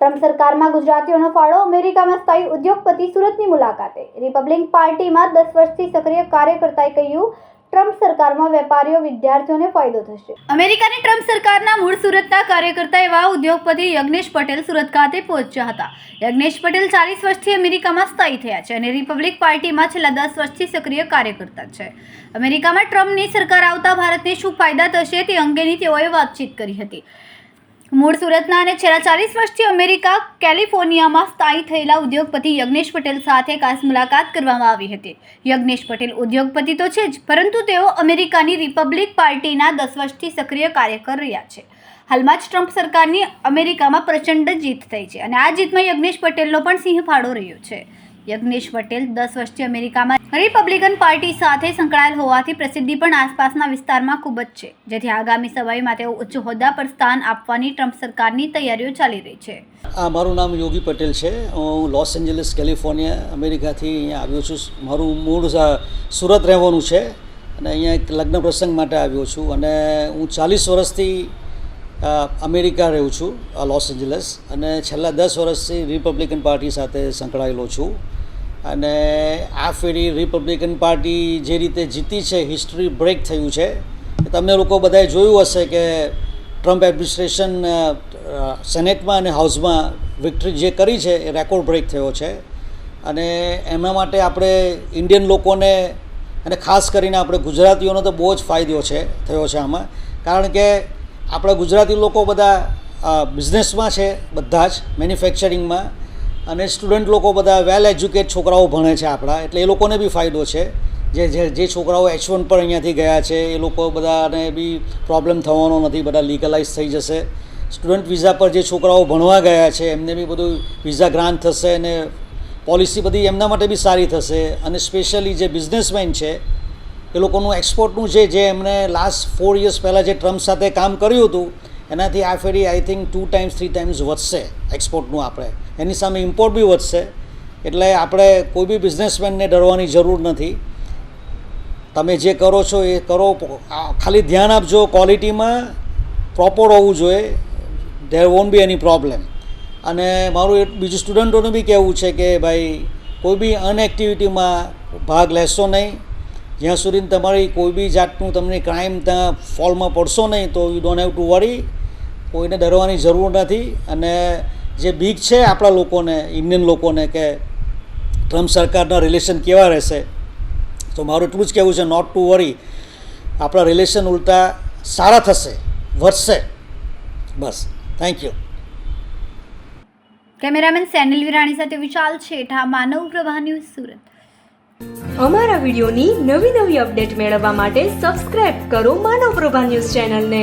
Trump સરકારમાં ગુજરાતીઓનો ફાળો અમેરિકામાં સ્થાયી ઉદ્યોગપતિ સુરતની મુલાકાતે. રિપબ્લિક પાર્ટીમાં દસ વર્ષથી સક્રિય કાર્યકર્તાએ કહ્યું ટ્રમ્પ સરકારમાં વેપારીઓ, વિદ્યાર્થીઓને ફાયદો થશે. અમેરિકાની ટ્રમ્પ સરકારના મૂળ સુરતના કાર્યકર્તા એવા ઉદ્યોગપતિ યજ્ઞેશ પટેલ સુરત ખાતે પહોંચ્યા હતા. યજ્ઞેશ પટેલ ચાલીસ વર્ષથી અમેરિકામાં સ્થાયી થયા છે અને રિપબ્લિક પાર્ટીમાં છેલ્લા દસ વર્ષથી સક્રિય કાર્યકર્તા છે. અમેરિકામાં ટ્રમ્પની સરકાર આવતા ભારતને શું ફાયદા થશે તે અંગેની તેઓએ વાતચીત કરી હતી. મૂળ સુરતના અને છેલ્લા ચાલીસ વર્ષથી અમેરિકા, કેલિફોર્નિયામાં સ્થાયી થયેલા ઉદ્યોગપતિ યજ્ઞેશ પટેલ સાથે ખાસ મુલાકાત કરવામાં આવી હતી. યજ્ઞેશ પટેલ ઉદ્યોગપતિ તો છે જ, પરંતુ તેઓ અમેરિકાની રિપબ્લિક પાર્ટીના દસ વર્ષથી સક્રિય કાર્ય કરી રહ્યા છે. હાલમાં જ ટ્રમ્પ સરકારની અમેરિકામાં પ્રચંડ જીત થઈ છે અને આ જીતમાં યજ્ઞેશ પટેલનો પણ સિંહ ફાળો રહ્યો છે. યજ્ઞેશ પટેલ દસ વર્ષથી અમેરિકામાં રિપબ્લિકન પાર્ટી સાથે સંકળાયેલ હોવાથી પ્રસિદ્ધિ પણ આસપાસના વિસ્તારમાં ખૂબ જ છે. જેથી આગામી સમયમાં તેઓ ઉચ્ચ હોદ્દા પર સ્થાન આપવાની ટ્રમ્પ સરકારની તૈયારીઓ ચાલી રહી છે. આ મારું નામ યોગી પટેલ છે. હું લોસ એન્જલિસ, કેલિફોર્નિયા, અમેરિકાથી અહીંયા આવ્યો છું. મારું મૂળ સુરત રહેવાનું છે અને અહીંયા એક લગ્ન પ્રસંગ માટે આવ્યો છું. અને હું ચાલીસ વર્ષથી અમેરિકા રહું છું લોસ એન્જલસ. અને છેલ્લા દસ વર્ષથી રિપબ્લિકન પાર્ટી સાથે સંકળાયેલો છું. અને આ ફેરી રિપબ્લિકન પાર્ટી જે રીતે જીતી છે હિસ્ટ્રી બ્રેક થયું છે તમને લોકો બધાએ જોયું હશે કે ટ્રમ્પ એડમિનિસ્ટ્રેશન સેનેટમાં અને હાઉસમાં વિક્ટરી જે કરી છે, એ રેકોર્ડ બ્રેક થયો છે. અને એના માટે આપણે ઇન્ડિયન લોકોને અને ખાસ કરીને આપણે ગુજરાતીઓનો તો બહુ જ ફાયદો છે, થયો છે આમાં. કારણ કે આપણા ગુજરાતી લોકો બધા બિઝનેસમાં છે, બધા જ મેન્યુફેક્ચરિંગમાં અને સ્ટુડન્ટ લોકો બધા વેલ એજ્યુકેટ છોકરાઓ ભણે છે આપણા. એટલે એ લોકોને બી ફાયદો છે. જે જે છોકરાઓ એચ વન પર અહીંયાથી ગયા છે, એ લોકો બધાને બી પ્રોબ્લેમ થવાનો નથી. બધા લીગલાઇઝ થઈ જશે. સ્ટુડન્ટ વિઝા પર જે છોકરાઓ ભણવા ગયા છે, એમને બી બધું વિઝા ગ્રાન્ટ થશે અને પોલિસી બધી એમના માટે બી સારી થશે. અને સ્પેશિયલી જે બિઝનેસમેન છે, એ લોકોનું એક્સપોર્ટનું જે જે એમણે લાસ્ટ ફોર યર્સ પહેલાં જે ટ્રમ્પ સાથે કામ કર્યું હતું એનાથી આ ફેરી I think two times three times વધશે એક્સપોર્ટનું આપણે. એની સામે ઇમ્પોર્ટ બી વધશે. એટલે આપણે કોઈ બી બિઝનેસમેનને ડરવાની જરૂર નથી. તમે જે કરો છો એ કરો. ખાલી ધ્યાન આપજો ક્વોલિટીમાં પ્રોપર હોવું જોઈએ. There won't be any problem અને મારું બીજું સ્ટુડન્ટોનું બી કહેવું છે કે ભાઈ, કોઈ બી અનએક્ટિવિટીમાં ભાગ લેશો નહીં. જ્યાં સુધી તમારી કોઈ બી જાતનું તમને ક્રાઇમ ત્યાં ફોલમાં પડશો નહીં, તો you don't have to worry કોઈને ડરવાની જરૂર નથી અને જે બીક છે આપણા લોકોને ઇન્ડિયન લોકોને કે ટ્રમ્પ સરકારના રિલેશન કેવા રહેશે તો મારું એટલું જ કહેવું છે નોટ ટુ વરી આપણા રિલેશન ઉલટા સારા થશે વધશે. બસ. Thank you cameraman Senil Virani સાથે વિશાલ છેઠા માનવ પ્રવાહ ન્યૂઝ સુરત. અમારા વિડિયોની નવી નવી અપડેટ મેળવવા માટે સબસ્ક્રાઇબ કરો માનવ પ્રભા ન્યૂઝ ચેનલને.